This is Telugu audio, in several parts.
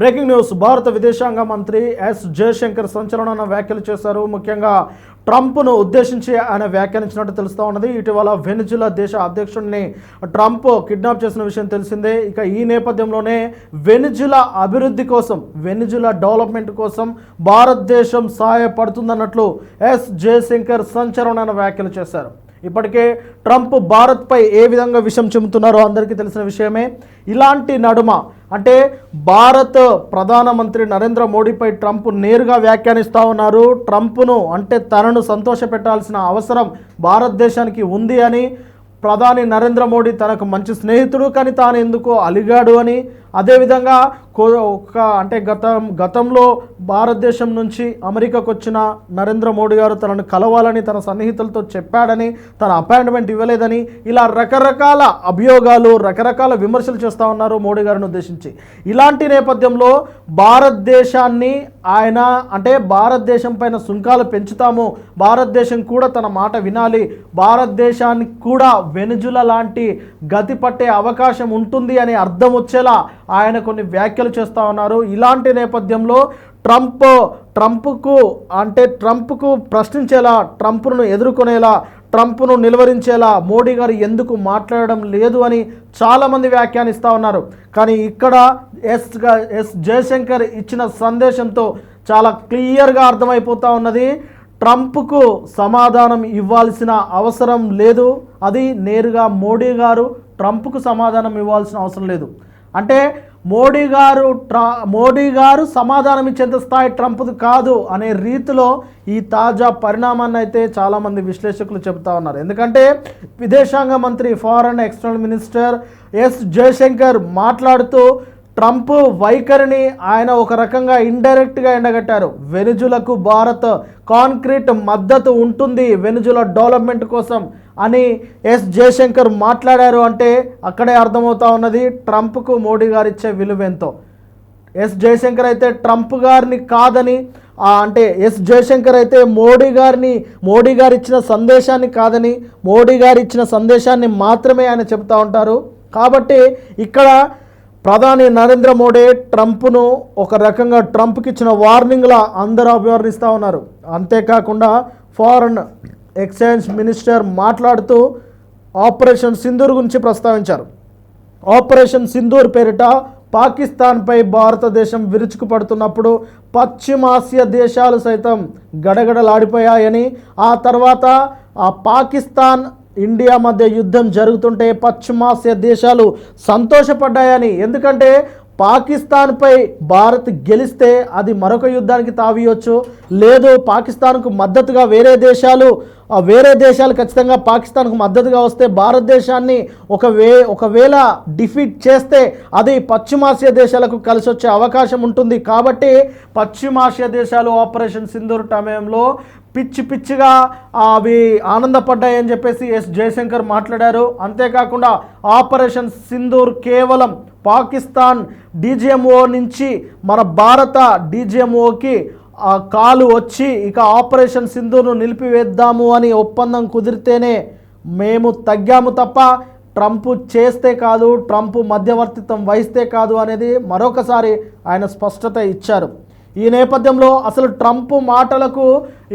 Breaking news. భారత విదేశాంగ మంత్రి ఎస్ జయశంకర్ సంచలన వ్యాఖ్యలు చేశారు. ముఖ్యంగా ట్రంప్ను ఉద్దేశించి ఆయన వ్యాఖ్యానించినట్టు తెలుస్తూ ఉన్నది. ఇటీవల వెనుజులా దేశ అధ్యక్షుడిని ట్రంప్ కిడ్నాప్ చేసిన విషయం తెలిసిందే. ఇక ఈ నేపథ్యంలోనే వెనుజులా అభివృద్ధి కోసం వెనుజులా డెవలప్మెంట్ కోసం భారతదేశం సహాయపడుతుందన్నట్లు ఎస్ జయశంకర్ సంచలన వ్యాఖ్యలు చేశారు. ఇప్పటికే ట్రంప్ భారత్పై ఏ విధంగా విషయం చెబుతున్నారో అందరికీ తెలిసిన విషయమే. ఇలాంటి నడుమ అంటే భారత్ ప్రధానమంత్రి నరేంద్ర మోడీపై ట్రంప్ నేరుగా వ్యాఖ్యానిస్తూ ఉన్నారు. ట్రంప్ను అంటే తనను సంతోషపెట్టాల్సిన అవసరం భారతదేశానికి ఉంది అని ప్రధాని నరేంద్ర మోడీ తనకు మంచి స్నేహితుడు కానీ తాను ఎందుకో అలిగాడు అని అదేవిధంగా కో ఒక అంటే గతం గతంలో భారతదేశం నుంచి అమెరికాకు వచ్చిన నరేంద్ర మోడీ గారు తనను కలవాలని తన సన్నిహితులతో చెప్పాడని తన అపాయింట్మెంట్ ఇవ్వలేదని ఇలా రకరకాల అభియోగాలు రకరకాల విమర్శలు చేస్తూ ఉన్నారు మోడీ గారిని ఉద్దేశించి. ఇలాంటి నేపథ్యంలో భారతదేశాన్ని ఆయన అంటే భారతదేశం పైన సుంకాలు పెంచుతాము భారతదేశం కూడా తన మాట వినాలి భారతదేశానికి కూడా వెనుజుల లాంటి గతి పట్టే అవకాశం ఉంటుంది అని అర్థం వచ్చేలా ఆయన కొన్ని వ్యాఖ్యలు చేస్తూ ఉన్నారు. ఇలాంటి నేపథ్యంలో ట్రంప్ ట్రంప్కు అంటే ట్రంప్కు ప్రశ్నించేలా ట్రంప్ను ఎదుర్కొనేలా ట్రంప్ను నిలువరించేలా మోడీ గారు ఎందుకు మాట్లాడడం లేదు అని చాలామంది వ్యాఖ్యానిస్తూ ఉన్నారు. కానీ ఇక్కడ ఎస్ ఎస్ జయశంకర్ ఇచ్చిన సందేశంతో చాలా క్లియర్గా అర్థమైపోతూ ఉన్నది. ట్రంప్కు సమాధానం ఇవ్వాల్సిన అవసరం లేదు. అది నేరుగా మోడీ గారు ట్రంప్కు సమాధానం ఇవ్వాల్సిన అవసరం లేదు. అంటే మోడీ గారు ట్రా మోడీ గారు సమాధానం ఇచ్చేంత స్థాయి ట్రంప్ది కాదు అనే రీతిలో ఈ తాజా పరిణామాన్ని అయితే చాలామంది విశ్లేషకులు చెబుతా ఉన్నారు. ఎందుకంటే విదేశాంగ మంత్రి foreign external minister S Jaishankar మాట్లాడుతూ ట్రంప్ వైఖరిని ఆయన ఒక రకంగా ఇండైరెక్ట్గా ఎండగట్టారు. వెనుజులకు భారత్ కాంక్రీట్ మద్దతు ఉంటుంది వెనుజుల డెవలప్మెంట్ కోసం అని ఎస్ జయశంకర్ మాట్లాడారు అంటే అక్కడే అర్థమవుతా ఉన్నది ట్రంప్కు మోడీ గారు ఇచ్చే విలువెంతో. ఎస్ జయశంకర్ అయితే ట్రంప్ గారిని కాదని అంటే ఎస్ జయశంకర్ అయితే మోడీ గారిని మోడీ గారు ఇచ్చిన సందేశాన్ని కాదని మోడీ గారు ఇచ్చిన సందేశాన్ని మాత్రమే ఆయన చెప్తా ఉంటారు. కాబట్టి ఇక్కడ ప్రధాని నరేంద్ర మోడీ ట్రంప్ను ఒక రకంగా ట్రంప్కి ఇచ్చిన వార్నింగ్లా అందరూ అభివర్ణిస్తూ ఉన్నారు. అంతేకాకుండా ఫారెన్ ఎక్స్చేంజ్ మినిస్టర్ మాట్లాడుతూ ఆపరేషన్ సింధూర్ గురించి ప్రస్తావించారు. ఆపరేషన్ సింధూర్ పేరిట పాకిస్తాన్పై భారతదేశం విరుచుకుపడుతున్నప్పుడు పశ్చిమాసియా దేశాలు సైతం గడగడలాడిపోయాయని ఆ తర్వాత ఆ పాకిస్తాన్ ఇండియా మధ్య యుద్ధం జరుగుతుంటే పశ్చిమాసియా దేశాలు సంతోషపడ్డాయని. ఎందుకంటే పాకిస్తాన్పై భారత్ గెలిస్తే అది మరొక యుద్ధానికి తావియొచ్చు. లేదు పాకిస్తాన్కు మద్దతుగా వేరే దేశాలు ఆ వేరే దేశాలు ఖచ్చితంగా పాకిస్తాన్కు మద్దతుగా వస్తే భారతదేశాన్ని ఒక వే ఒకవేళ డిఫీట్ చేస్తే అది పశ్చిమాసియా దేశాలకు కలిసి వచ్చే అవకాశం ఉంటుంది. కాబట్టి పశ్చిమాసియా దేశాలు ఆపరేషన్ సింధూర్ సమయంలో పిచ్చి పిచ్చిగా అవి ఆనందపడ్డాయని చెప్పేసి ఎస్ జయశంకర్ మాట్లాడారు. అంతేకాకుండా ఆపరేషన్ సింధూర్ కేవలం పాకిస్తాన్ డీజీఎంఓ నుంచి మన భారత డీజీఎంఓకి ఆ కాలు వచ్చి ఇక ఆపరేషన్ సింధూర్ను నిలిపివేద్దాము అని ఒప్పందం కుదిరితేనే మేము తగ్గాము తప్ప ట్రంప్ చేస్తే కాదు ట్రంప్ మధ్యవర్తిత్వం వహిస్తే కాదు అనేది మరొకసారి ఆయన స్పష్టత ఇచ్చారు. ఈ నేపథ్యంలో అసలు ట్రంప్ మాటలకు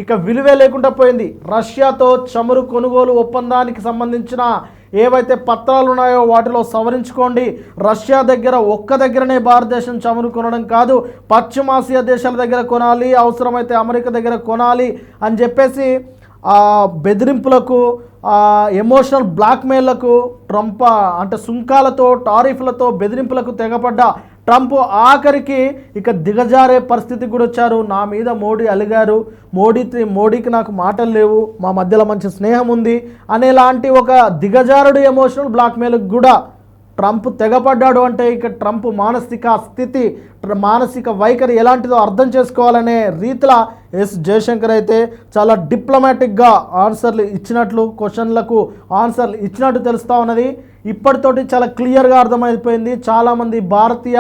ఇక విలువే లేకుండా పోయింది. రష్యాతో చమురు కొనుగోలు ఒప్పందానికి సంబంధించిన ఏవైతే పత్రాలు ఉన్నాయో వాటిలో సవరించుకోండి. రష్యా దగ్గర ఒక్క దగ్గరనే భారతదేశం చమురు కొనడం కాదు. పశ్చిమాసియా దేశాల దగ్గర కొనాలి అవసరమైతే అమెరికా దగ్గర కొనాలి అని చెప్పేసి బెదిరింపులకు ఎమోషనల్ బ్లాక్మెయిల్లకు ట్రంప్ అంటే సుంకాలతో టారిఫ్లతో బెదిరింపులకు తెగపడ్డ ట్రంప్ ఆఖరికి ఇక దిగజారే పరిస్థితికి కూడా వచ్చారు. నా మీద మోడీ అలిగారు. మోడీ మోడీకి నాకు మాటలు లేవు. మా మధ్యలో మంచి స్నేహం ఉంది అనేలాంటి ఒక దిగజారుడు ఎమోషనల్ బ్లాక్మెయిల్కి కూడా ట్రంప్ తెగపడ్డాడు అంటే ఇక ట్రంప్ మానసిక స్థితి మానసిక వైఖరి ఎలాంటిదో అర్థం చేసుకోవాలనే రీతిలో ఎస్ జయశంకర్ అయితే చాలా డిప్లొమాటిక్గా ఆన్సర్లు ఇచ్చినట్లు క్వశ్చన్లకు ఆన్సర్లు ఇచ్చినట్టు తెలుస్తూ ఉన్నది. ఇప్పటితోటి చాలా క్లియర్గా అర్థమైపోయింది. చాలామంది భారతీయ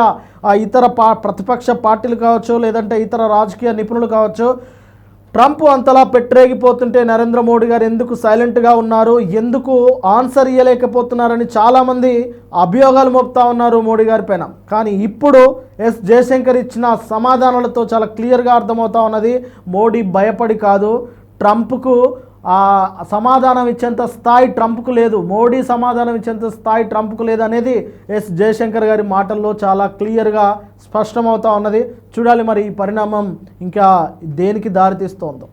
ఇతర పా ప్రతిపక్ష పార్టీలు కావచ్చు లేదంటే ఇతర రాజకీయ నిపుణులు కావచ్చు ట్రంప్ అంతలా పెట్టరేగిపోతుంటే నరేంద్ర మోడీ గారు ఎందుకు సైలెంట్గా ఉన్నారు? ఎందుకు ఆన్సర్ ఇవ్వలేకపోతున్నారని చాలామంది అభియోగాలు మోపుతా ఉన్నారు మోడీ గారి పైన. కానీ ఇప్పుడు ఎస్ జయశంకర్ ఇచ్చిన సమాధానాలతో చాలా క్లియర్గా అర్థమవుతా ఉన్నది. మోడీ భయపడి కాదు. ట్రంప్కు సమాధానం ఇచ్చేంత స్థాయి ట్రంప్కు లేదు. మోడీ సమాధానం ఇచ్చేంత స్థాయి ట్రంప్కు లేదు అనేది ఎస్ జయశంకర్ గారి మాటల్లో చాలా క్లియర్గా స్పష్టమవుతా ఉన్నది. చూడాలి మరి ఈ పరిణామం ఇంకా దేనికి దారితీస్తోందో.